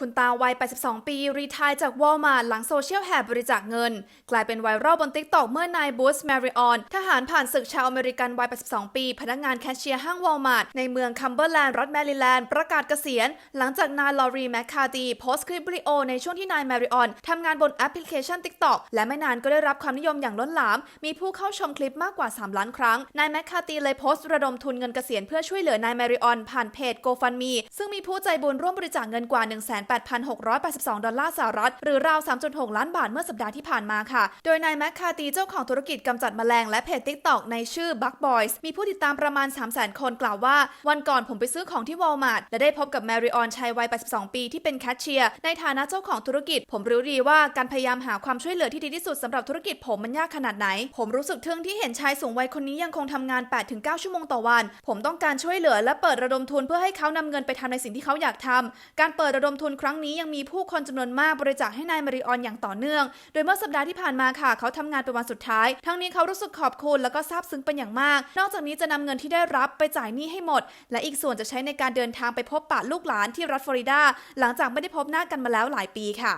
คุณตาวัย 82 ปี รีทายจากวอลมาร์ทหลังโซเชียลแห่บริจาคเงิน กลายเป็นไวรัลบนติ๊กต็อกเมื่อนายบูสแมริออน ทหารผ่านศึกชาวอเมริกันวัย 82 ปี พนักงานแคชเชียร์ห้างวอลมาร์ทในเมืองคัมเบอร์แลนด์รัฐแมริแลนด์ ประกาศเกษียณ หลังจากนายลอรีแมคคาร์ตีโพสต์คลิปวิดีโอในช่วงที่นายแมริออนทำงานบนแอปพลิเคชัน TikTok และไม่นานก็ได้รับความนิยมอย่างล้นหลาม มีผู้เข้าชมคลิปมากกว่า 3 ล้านครั้ง นายแมคคาร์ตีเลยโพสต์ระดมทุนเงินเกษียณเพื่อช่วยเหลือนายแมริออนผ่านเพจ GoFundMe ซึ่งมีผู้ใจบุญร่วมบริจาคเงินกว่า18,682 ดอลลาร์สหรัฐ หรือราว 3.6 ล้านบาทเมื่อสัปดาห์ที่ผ่านมาค่ะ โดยนายแมคคาตีเจ้าของธุรกิจกำจัดแมลงและเพจ TikTok ในชื่อ Bug Boys มีผู้ติดตามประมาณ 300,000 คนกล่าวว่า วันก่อนผมไปซื้อของที่วอลมาร์ทและได้พบกับแมริออนชายวัย 82 ปีที่เป็นแคชเชียร์ในฐานะเจ้าของธุรกิจ ผมรู้ดีว่าการพยายามหาความช่วยเหลือที่ดีที่สุดสำหรับธุรกิจผมมันยากขนาดไหน ผมรู้สึกทึ่งที่เห็นชายสูงวัยคนนี้ยังคงทำงาน 8-9 ชั่วโมงต่อวัน ผมต้องการช่วยเหลือและเปิดระดมทุนเพื่อให้เขานำเงินไปทำในสิ่งที่เขาอยากทำการเปิดระดมทุนครั้งนี้ยังมีผู้คนจำนวนมากบริจาคให้นายมาริออนอย่างต่อเนื่อง โดยเมื่อสัปดาห์ที่ผ่านมาค่ะ เขาทำงานเป็นวันสุดท้าย ทั้งนี้เขารู้สึกขอบคุณแล้วก็ซาบซึ้งเป็นอย่างมาก นอกจากนี้จะนำเงินที่ได้รับไปจ่ายหนี้ให้หมด และอีกส่วนจะใช้ในการเดินทางไปพบปะลูกหลานที่รัฐฟลอริดา หลังจากไม่ได้พบหน้ากันมาแล้วหลายปีค่ะ